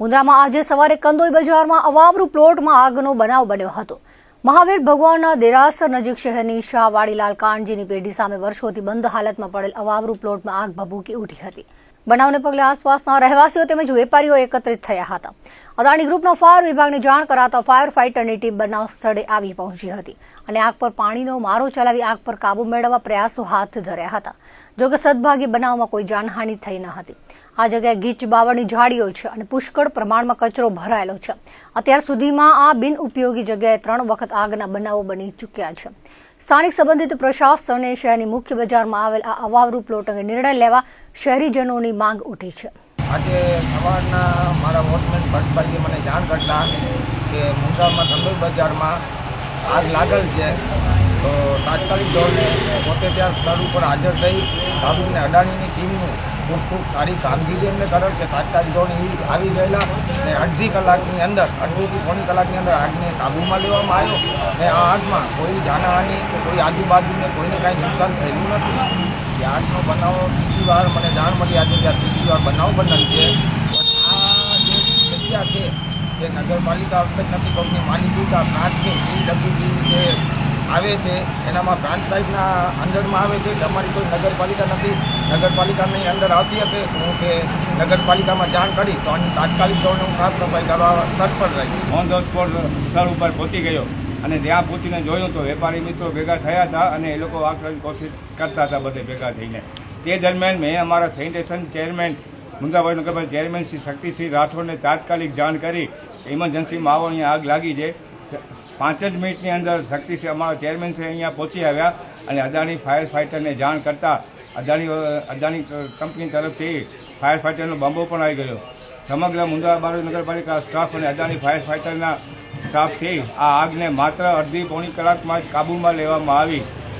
મુન્દ્રામાં આજે સવારે કંદોઈ બજારમાં અવાવરૂ પ્લોટમાં આગનો બનાવ બન્યો હતો. મહાવીર ભગવાનના દેરાસર નજીક શહેરની શાહવાડીલાલ કાનજીની પેઢી સામે વર્ષોથી બંધ હાલતમાં પડેલ અવાવરૂ પ્લોટમાં આગ ભભૂકી ઉઠી હતી. બનાવને પગલે આસપાસના રહેવાસીઓ તેમજ વેપારીઓ એકત્રિત થયા હતા. અદાણી ગ્રુપના ફાયર વિભાગને જાણ કરાતા ફાયર ફાઇટરની ટીમ બનાવ સ્થળે આવી પહોંચી હતી અને આગ પર પાણીનો મારો ચલાવી આગ પર કાબુ મેળવવા પ્રયાસો હાથ ધર્યા હતા. જોકે સદભાગી બનાવમાં કોઈ જાનહાનિ થઈ ન હતી. આ જગ્યાએ ગીચ બાવળની ઝાડીઓ છે અને પુષ્કળ પ્રમાણમાં કચરો ભરાયેલો છે. અત્યાર સુધીમાં આ બિનઉપયોગી જગ્યાએ ત્રણ વખત આગના બનાવો બની ચૂક્યા છે. સ્થાનિક સંબંધિત પ્રશાસને શહેરની મુખ્ય બજારમાં આવેલ આ અવાવરૂ પ્લોટ અંગે નિર્ણય લેવા શહેરીજનોની માંગ ઉઠી છે. આજે સવારના મારા વોચમેન ભટ્ટભાઈએ મને જાણ કરતા કે મુંદ્રામાં ધંધોઈ બજારમાં આગ લાગેલ છે. તાત્કાલિક ધોરણે પોતે ત્યાં સ્થળ ઉપર હાજર થઈ સાબુને અડાણીની ટીમનું ખૂબ ખૂબ સારી કામગીરી એમને કરેલ કે તાત્કાલિક ધોરણે આવી ગયેલા ને અડધી કલાકની અંદર, અડધીથી પોણી કલાકની અંદર આગને કાબૂમાં લેવામાં આવ્યો ને આ આગમાં કોઈ જાનહાનિ કે કોઈ આજુબાજુને કોઈને કાંઈ નુકસાન થયેલું નથી. એ આગનો બનાવ બીજી વાર, મને જાણ મળી આજે ત્યાં ત્રીજી વાર બનાવ બનેલ છે. આ જે જગ્યા છે, જે નગરપાલિકા વખત નથી કંપની માલિકીતા પ્રાંતની સીડબ્લ્યુડી જે આવે છે, એનામાં પ્રાંત સાહેબના અંડરમાં આવે છે કે અમારી કોઈ નગરપાલિકા નથી. નગરપાલિકાની અંદર આવતી હતી હું કે નગરપાલિકામાં જાણ કરી તો આની તાત્કાલિક ધોરણે હું સાફ સફાઈ કરવા તત્પર રહી ઓન ધ સ્પોટ સ્થળ ઉપર પહોંચી ગયો અને ત્યાં પહોંચીને જોયું તો વેપારી મિત્રો ભેગા થયા હતા અને એ લોકો આ કોશિશ કરતા હતા બધે ભેગા થઈને. તે દરમિયાન મેં અમારા સેનિટેશન ચેરમેન મુંદાભાઈ નગરપાલિકા ચેરમેન શ્રી શક્તિસિંહ રાઠોડને તાત્કાલિક જાણ કરી. ઇમરજન્સીમાં આવો, અહીંયા આગ લાગી છે. પાંચ જ મિનિટની અંદર શક્તિસિંહ અમારા ચેરમેન શ્રી અહીંયા પહોંચી આવ્યા અને અદાણી ફાયર ફાઇટરને જાણ કરતા અદાણી અદાણી કંપની તરફથી ફાયર ફાઇટરનો બંબો પણ આવી ગયો. સમગ્ર મુંદ્રા નગરપાલિકા સ્ટાફ અને અદાણી ફાયર ફાઇટરના સ્ટાફથી આ આગને માત્ર અડધી પોણી કલાકમાં જ કાબૂમાં લેવામાં આવી.